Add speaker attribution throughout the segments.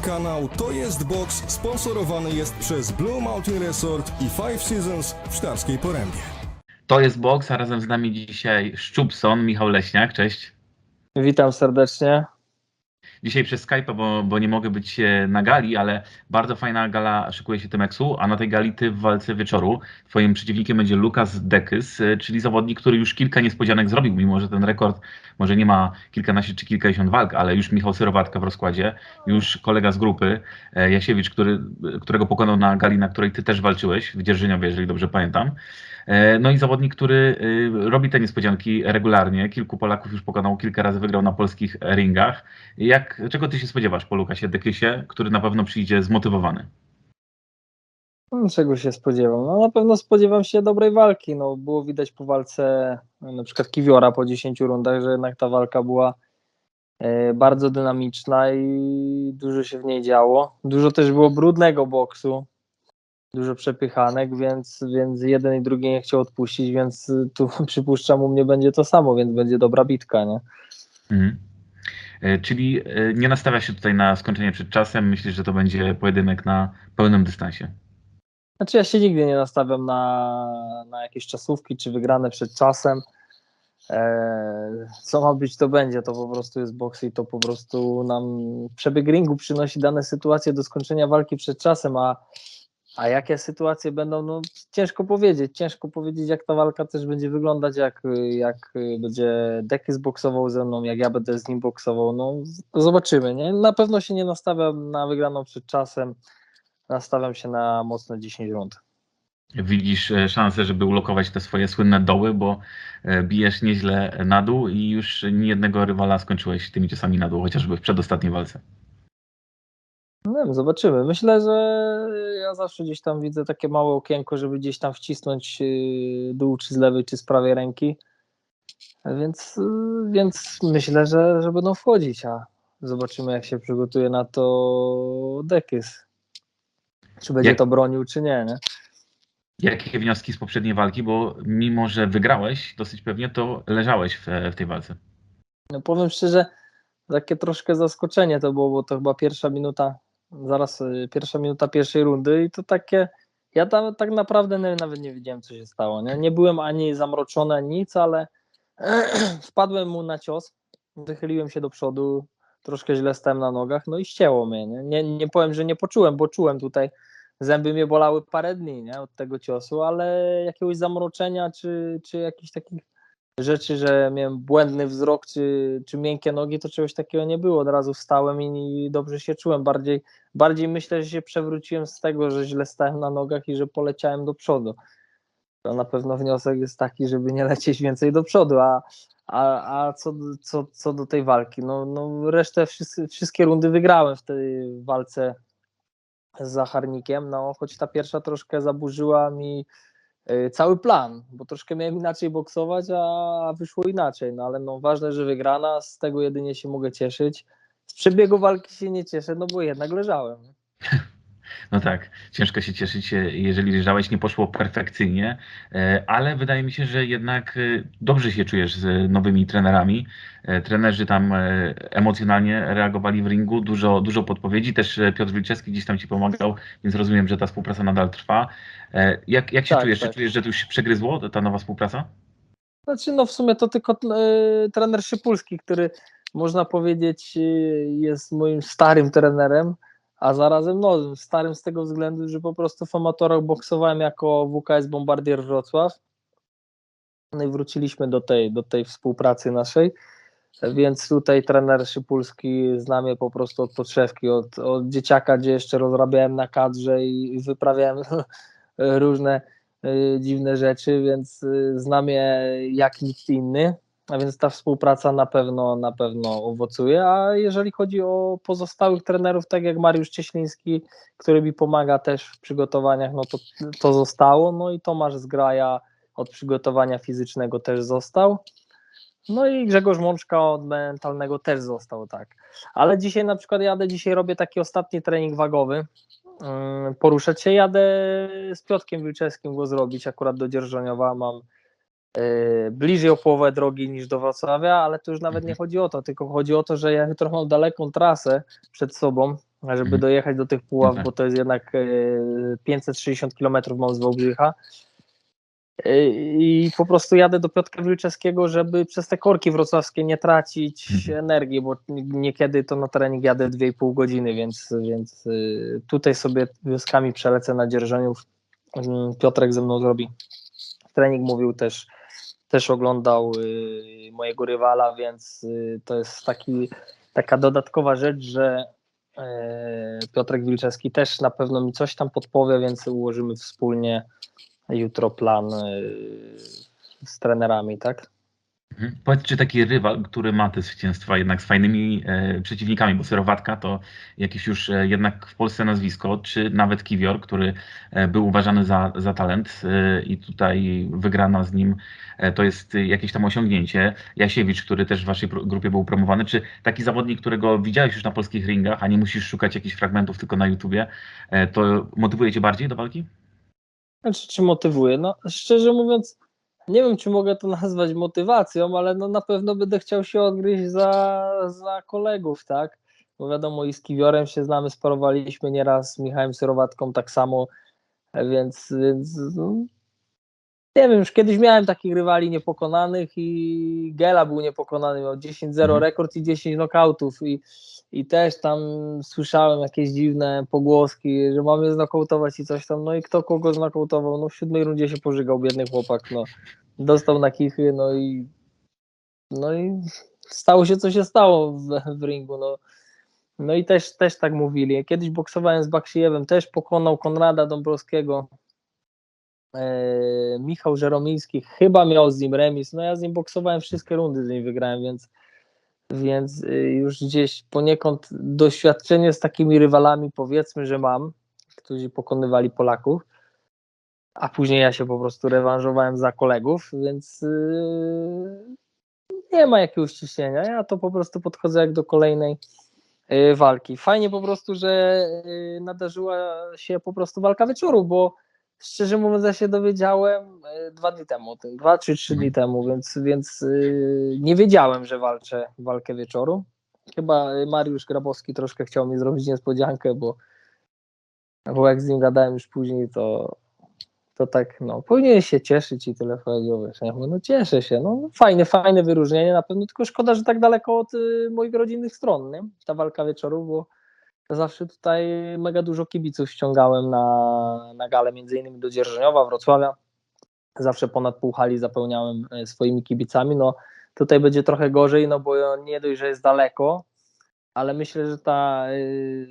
Speaker 1: Kanał To Jest Box sponsorowany jest przez Blue Mountain Resort i Five Seasons w Szklarskiej Porębie.
Speaker 2: To jest Box, a razem z nami dzisiaj Szczupson, Michał Leśniak, cześć.
Speaker 3: Witam serdecznie.
Speaker 2: Dzisiaj przez Skype, bo, bo nie mogę być e, na gali, ale bardzo fajna gala szykuje się Temexu, a na tej gali ty w walce wieczoru. Twoim przeciwnikiem będzie Lukas Dekys, e, czyli zawodnik, który już kilka niespodzianek zrobił, mimo że ten rekord może nie ma kilkanaście czy kilkadziesiąt walk, ale już Michał Syrowatka w rozkładzie, już kolega z grupy, e, Jasiewicz, który, którego pokonał na gali, na której ty też walczyłeś, w Dzierżyniowie, jeżeli dobrze pamiętam. No i zawodnik, który robi te niespodzianki regularnie. Kilku Polaków już pokonał, kilka razy wygrał na polskich ringach. Jak, czego ty się spodziewasz po Lukasie Dekysie, który na pewno przyjdzie zmotywowany?
Speaker 3: No, Czego się spodziewam? No, na pewno spodziewam się dobrej walki. No, było widać po walce no, na przykład Kiwiora po 10 rundach, że jednak ta walka była e, bardzo dynamiczna i dużo się w niej działo. Dużo też było brudnego boksu, dużo przepychanek, więc, więc jeden i drugi nie chciał odpuścić, więc tu przypuszczam u mnie będzie to samo, więc będzie dobra bitka, nie?
Speaker 2: Mhm. E, Czyli e, nie nastawia się tutaj na skończenie przed czasem. Myślisz, że to będzie pojedynek na pełnym dystansie.
Speaker 3: Znaczy ja się nigdy nie nastawiam na, na jakieś czasówki czy wygrane przed czasem. Eee, co ma być, to będzie. To po prostu jest boks i to po prostu nam przebieg ringu przynosi dane sytuacje do skończenia walki przed czasem, a, a jakie sytuacje będą, no ciężko powiedzieć. Ciężko powiedzieć, jak ta walka też będzie wyglądać, jak, jak będzie Dekys boksował ze mną, jak ja będę z nim boksował. No zobaczymy. Nie? Na pewno się nie nastawiam na wygraną przed czasem nastawiam się na mocne 10 rund.
Speaker 2: Widzisz e, szansę, żeby ulokować te swoje słynne doły, bo e, bijesz nieźle na dół i już niejednego rywala skończyłeś tymi ciosami na dół, chociażby w przedostatniej walce.
Speaker 3: No wiem, zobaczymy. Myślę, że ja zawsze gdzieś tam widzę takie małe okienko, żeby gdzieś tam wcisnąć yy, dół, czy z lewej, czy z prawej ręki. Więc, yy, więc myślę, że, że będą wchodzić, a zobaczymy, jak się przygotuje na to Dekys. Czy będzie
Speaker 2: Jak-
Speaker 3: to bronił, czy nie, nie?
Speaker 2: Jakie wnioski z poprzedniej walki, bo mimo, że wygrałeś dosyć pewnie, to leżałeś w, w tej walce.
Speaker 3: No powiem szczerze, takie troszkę zaskoczenie to było, bo to chyba pierwsza minuta, zaraz y, pierwsza minuta pierwszej rundy i to takie, ja tam tak naprawdę nawet nie wiedziałem, co się stało, nie, nie byłem ani zamroczony, nic, ale wpadłem mu na cios, wychyliłem się do przodu, troszkę źle stałem na nogach, no i ścięło mnie, nie, nie, nie powiem, że nie poczułem, bo czułem tutaj, zęby mnie bolały parę dni, nie, od tego ciosu, ale jakiegoś zamroczenia, czy, czy jakichś takich rzeczy, że miałem błędny wzrok czy, czy miękkie nogi, to czegoś takiego nie było. Od razu wstałem i, i dobrze się czułem. Bardziej, bardziej myślę, że się przewróciłem z tego, że źle stałem na nogach i że poleciałem do przodu. To na pewno wniosek jest taki, żeby nie lecieć więcej do przodu. A, a, a co, co, co do tej walki, no, no resztę, wszyscy, wszystkie rundy wygrałem w tej walce z Zacharnikiem, no choć ta pierwsza troszkę zaburzyła mi cały plan, bo troszkę miałem inaczej boksować, a wyszło inaczej, no ale no ważne, że wygrana, z tego jedynie się mogę cieszyć. Z przebiegu walki się nie cieszę, no bo jednak leżałem.
Speaker 2: No tak, ciężko się cieszyć, e, jeżeli leżałeś, nie poszło perfekcyjnie, e, ale wydaje mi się, że jednak e, dobrze się czujesz z nowymi trenerami. Trenerzy tam emocjonalnie reagowali w ringu, dużo, dużo podpowiedzi, też Piotr Wilczewski gdzieś tam ci pomagał, więc rozumiem, że ta współpraca nadal trwa. Jak, jak się
Speaker 3: Tak,
Speaker 2: czujesz? Czy
Speaker 3: tak.
Speaker 2: czujesz, że to już się przegryzło, ta nowa współpraca?
Speaker 3: Znaczy, no w sumie to tylko y, trener Szypulski, który można powiedzieć y, jest moim starym trenerem, a zarazem nowym. Starym z tego względu, że po prostu w amatorach boksowałem jako WKS Bombardier Wrocław. No i wróciliśmy do tej, do tej współpracy naszej. Więc tutaj trener Szypulski zna mnie po prostu od podszewki, od, od dzieciaka, gdzie jeszcze rozrabiałem na kadrze i i wyprawiałem różne y, dziwne rzeczy, więc y, znam je jak nikt inny, a więc ta współpraca na pewno na pewno owocuje, a jeżeli chodzi o pozostałych trenerów, tak jak Mariusz Cieśliński, który mi pomaga też w przygotowaniach, no to to zostało, no i Tomasz Zgraja od przygotowania fizycznego też został. No i Grzegorz Mączka od mentalnego też został, tak. Ale dzisiaj na przykład jadę, dzisiaj robię taki ostatni trening wagowy, Ym, poruszać się. Jadę z Piotkiem Wilczewskim go zrobić akurat do Dzierżoniowa. Mam bliżej o połowę drogi niż do Wrocławia, ale to już nawet nie chodzi o to, tylko chodzi o to, że ja jutro mam daleką trasę przed sobą, żeby
Speaker 2: Mhm.
Speaker 3: dojechać do tych puław,
Speaker 2: tak.
Speaker 3: bo to jest jednak e, 560 km mam z Wałbrzycha. I po prostu jadę do Piotra Wilczewskiego, żeby przez te korki wrocławskie nie tracić
Speaker 2: Mhm.
Speaker 3: energii, bo niekiedy to na trening jadę 2,5 godziny, więc, więc y, tutaj sobie wioskami przelecę na Dzierżoniów. Mm, Piotrek ze mną zrobi trening, mówił też, też oglądał y, mojego rywala, więc y, to jest taki, taka dodatkowa rzecz, że e, Piotrek Wilczewski też na pewno mi coś tam podpowie, więc ułożymy wspólnie jutro plan y, z trenerami, tak?
Speaker 2: Mhm. Powiedz, czy taki rywal, który ma te zwycięstwa jednak z fajnymi e, przeciwnikami, bo Serowatka to jakieś już e, jednak w Polsce nazwisko, czy nawet Kiwior, który e, był uważany za, za talent e, i tutaj wygrana z nim e, to jest jakieś tam osiągnięcie. Jasiewicz, który też w waszej grupie był promowany, czy taki zawodnik, którego widziałeś już na polskich ringach, a nie musisz szukać jakichś fragmentów tylko na YouTubie, e, to motywuje cię bardziej do walki?
Speaker 3: Znaczy, czy motywuje? No, szczerze mówiąc, nie wiem, czy mogę to nazwać motywacją, ale no, na pewno będę chciał się odgryźć za, za kolegów, tak? Bo wiadomo, i z Kiwiorem się znamy, sparowaliśmy nieraz, z Michałem Syrowatką tak samo, więc, więc no, nie wiem, już kiedyś miałem takich rywali niepokonanych i Gela był niepokonany, miał 10-0
Speaker 2: Mhm.
Speaker 3: rekord i 10 knockoutów i, i też tam słyszałem jakieś dziwne pogłoski, że mamy znokautować i coś tam, no i kto kogo znokautował, no w siódmej rundzie się pożygał biedny chłopak, no dostał na kichy, no i no i stało się co się stało w, w ringu, no. No i też, też tak mówili. Kiedyś boksowałem z Baksiejewem, też pokonał Konrada Dąbrowskiego. E, Michał Żeromiński chyba miał z nim remis. No ja z nim boksowałem wszystkie rundy, z nim wygrałem, więc, więc y, już gdzieś poniekąd doświadczenie z takimi rywalami powiedzmy, że mam, którzy pokonywali Polaków. A później ja się po prostu rewanżowałem za kolegów, więc y, nie ma jakiegoś ciśnienia. Ja to po prostu podchodzę jak do kolejnej y, walki. Fajnie po prostu, że nadarzyła się po prostu walka wieczoru, bo szczerze mówiąc, ja się dowiedziałem y, dwa dni temu, tym, dwa czy trzy dni temu, więc, więc y, nie wiedziałem, że walczę walkę wieczoru. Chyba Mariusz Grabowski troszkę chciał mi zrobić niespodziankę, bo, bo jak z nim gadałem już później, to, to tak, no, powinien się cieszyć i tyle powiedział, wiesz, ja mówię, no cieszę się, no fajne, fajne wyróżnienie na pewno, tylko szkoda, że tak daleko od y, moich rodzinnych stron, nie? ta walka wieczoru, bo zawsze tutaj mega dużo kibiców ściągałem na, na galę, między innymi do Dzierżoniowa, Wrocławia, zawsze ponad pół hali zapełniałem e, swoimi kibicami, no tutaj będzie trochę gorzej, no bo nie dość, że jest daleko, ale myślę, że ta y,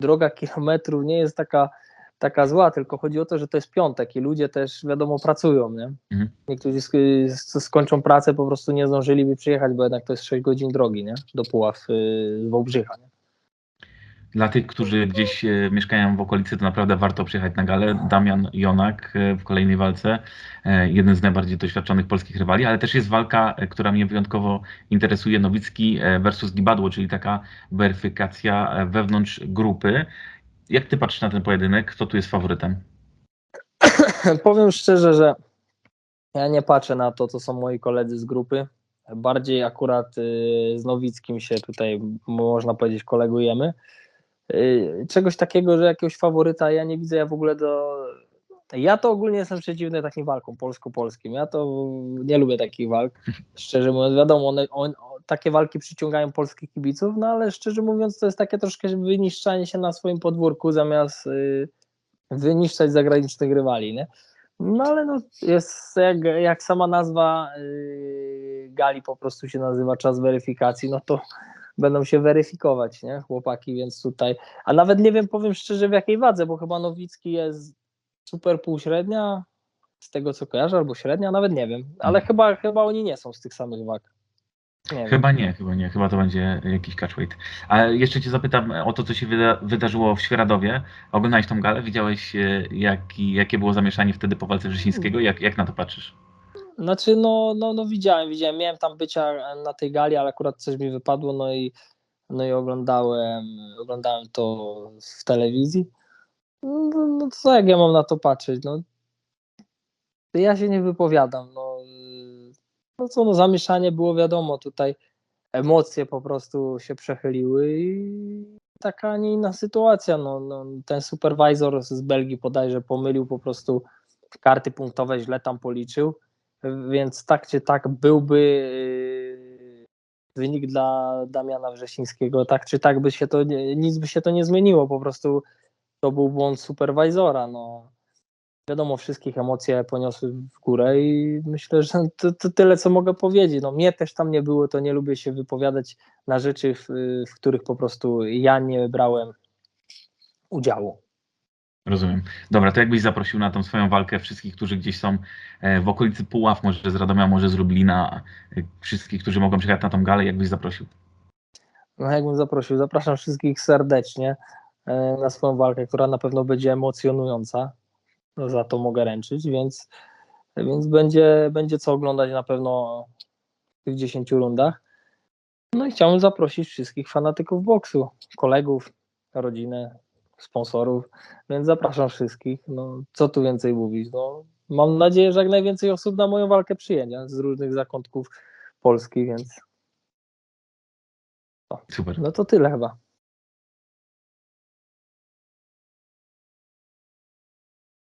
Speaker 3: droga kilometrów nie jest taka taka zła, tylko chodzi o to, że to jest piątek i ludzie też wiadomo pracują, nie?
Speaker 2: Mhm.
Speaker 3: Niektórzy skończą pracę, po prostu nie zdążyliby przyjechać, bo jednak to jest 6 godzin drogi, nie? Do Puław y, z Wałbrzycha, nie?
Speaker 2: Dla tych, którzy gdzieś e, mieszkają w okolicy, to naprawdę warto przyjechać na galę. Damian Jonak e, w kolejnej walce, e, jeden z najbardziej doświadczonych polskich rywali, ale też jest walka, która mnie wyjątkowo interesuje, Nowicki versus Gibadło, czyli taka weryfikacja wewnątrz grupy. Jak ty patrzysz na ten pojedynek? Kto tu jest faworytem?
Speaker 3: Powiem szczerze, że ja nie patrzę na to, co są moi koledzy z grupy. Bardziej akurat z Nowickim się tutaj, można powiedzieć, kolegujemy. Y, Czegoś takiego, że jakiegoś faworyta ja nie widzę, ja w ogóle do... Ja to ogólnie jestem przeciwny takim walkom polsko-polskim. Ja to nie lubię takich walk. Szczerze mówiąc, wiadomo, one, on, takie walki przyciągają polskich kibiców, no ale szczerze mówiąc, to jest takie troszkę wyniszczanie się na swoim podwórku zamiast y, wyniszczać zagranicznych rywali, nie? No ale no, jest jak, jak sama nazwa yy, gali po prostu się nazywa czas weryfikacji, no to będą się weryfikować, nie? Chłopaki, więc tutaj. A nawet nie wiem, powiem szczerze, w jakiej wadze, bo chyba Nowicki jest super półśrednia, z tego co kojarzę, albo średnia, nawet nie wiem. Ale
Speaker 2: Mhm.
Speaker 3: chyba, chyba oni nie są z tych samych wag. Nie wiem.
Speaker 2: Chyba nie, chyba nie, chyba to będzie jakiś catchweight. A jeszcze cię zapytam o to, co się wyda wydarzyło w Świeradowie. Oglądałeś tą galę? Widziałeś, e, jaki, jakie było zamieszanie wtedy po walce Wrzesińskiego? Jak, jak na to patrzysz?
Speaker 3: Znaczy, no, no, no widziałem, widziałem. Miałem tam bycia na tej gali, ale akurat coś mi wypadło, no i, no i oglądałem, oglądałem to w telewizji. No, no co jak ja mam na to patrzeć? No, ja się nie wypowiadam. No, no co, no zamieszanie było wiadomo, tutaj emocje po prostu się przechyliły i taka, a nie inna sytuacja. No, no, ten supervisor z Belgii bodajże pomylił po prostu karty punktowe, źle tam policzył, więc tak czy tak byłby yy, wynik dla Damiana Wrzesińskiego, tak czy tak by się to, nic by się to nie zmieniło, po prostu to był błąd supervisora, no. Wiadomo, wszystkich emocje poniosły w górę i myślę, że to, to tyle, co mogę powiedzieć. No, mnie też tam nie było, to nie lubię się wypowiadać na rzeczy, w, w których po prostu ja nie brałem udziału.
Speaker 2: Rozumiem. Dobra, to jakbyś zaprosił na tą swoją walkę wszystkich, którzy gdzieś są e, w okolicy Puław, może z Radomia, może z Lublina, e, wszystkich, którzy mogą przyjechać na tą galę, jakbyś zaprosił?
Speaker 3: No, jakbym zaprosił, zapraszam wszystkich serdecznie e, na swoją walkę, która na pewno będzie emocjonująca. No, za to mogę ręczyć, więc, więc będzie, będzie co oglądać na pewno w tych 10 rundach. No i chciałbym zaprosić wszystkich fanatyków boksu, kolegów, rodzinę, sponsorów, więc zapraszam wszystkich. No, co tu więcej mówić? No, mam nadzieję, że jak najwięcej osób na moją walkę przyjedzie z różnych zakątków Polski, więc
Speaker 2: Super.
Speaker 3: no to tyle chyba.